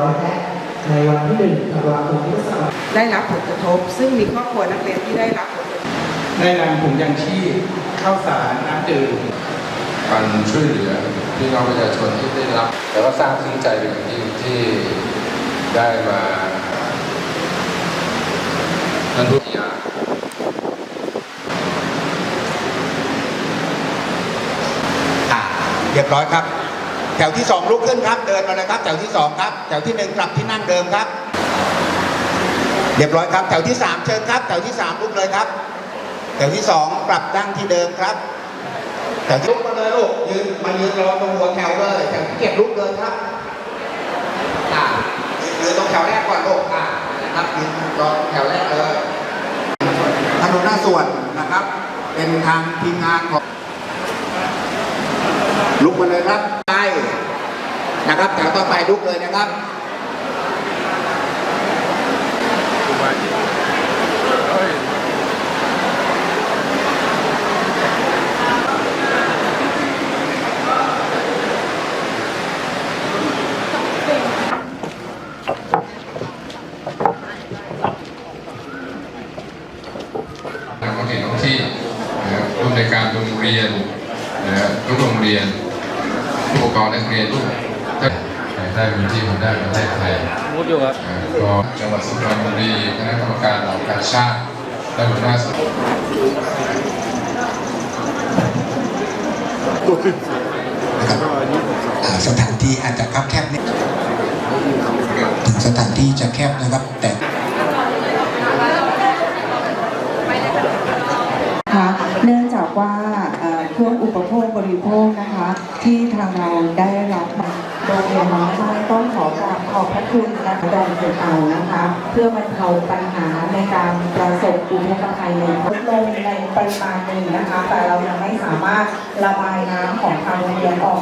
100แพ็คในวันที่1ธันวาคมพุทธศักราชได้รับผลกระทบ ซึ่งมีครอบครัวนักเรียนที่ได้รับผลกระทบได้นำถุงยางชีพข้าวสารน้ำดื่มการช่วยเหลือพี่น้องประชาชนที่ได้รับแต่ก็ทราบซึ้งใจเป็นอย่างยิ่งที่ได้มาท่านผู้ยาอะเรียบร้อยครับ แถวที่สองลุกขึ้นครับเดินมาเลยครับแถวที่สองครับ แถวที่หนึ่งกลับที่นั่งเดิมครับ เรียบร้อยครับ แถวที่สามเชิญครับ แถวที่สามลุกเลยครับ แถวที่สองกลับนั่งที่เดิมครับแถวลุกมาเลยลูกยืนมายืนรอตรงหัวแถวเลยแถวที่เก็บลุกเลยครับอ่ายืนตรงแถวแรกก่อนลูกอ่านะครับยืนรอแถวแรกเลยถนนหน้าส่วนนะครับ เป็นทางทีมงานของ ลุกมาเลยครับไปนะครับแถวต่อไปลุกเลยนะครับนักเรียนท้องที่นะครับร่วมในการโรงเรียนนะครับทุกโรงเรียน ผู้ปกครองนักเรียนทุกได้พื้นที่คนได้ประเทศไทยมุดอยู่ครับก็จังหวัดสุพรรณบุรีคณะกรรมการเหล่ากาชาติและหัวหน้าส่วนอ่าสถานที่อาจจะคับแคบนิดถึงสถานที่จะแคบนะครับ แต่นะคะเนื่องจากว่าเอ่อเครื่องอุปโภคบ ริโภคนะคะ ที่ทางเราได้รับมาโรงเรียนน้องไม้ต้องขอกราบขอบพระคุณนะคะแดนเป็นเอานะคะ เพื่อบรรเทาปัญหาในการประสบอุทกภัยในลดลงในปริมาณหนึ่งนะคะ แต่เรายังไม่สามารถระบายน้ำของทางโรงเรียนออก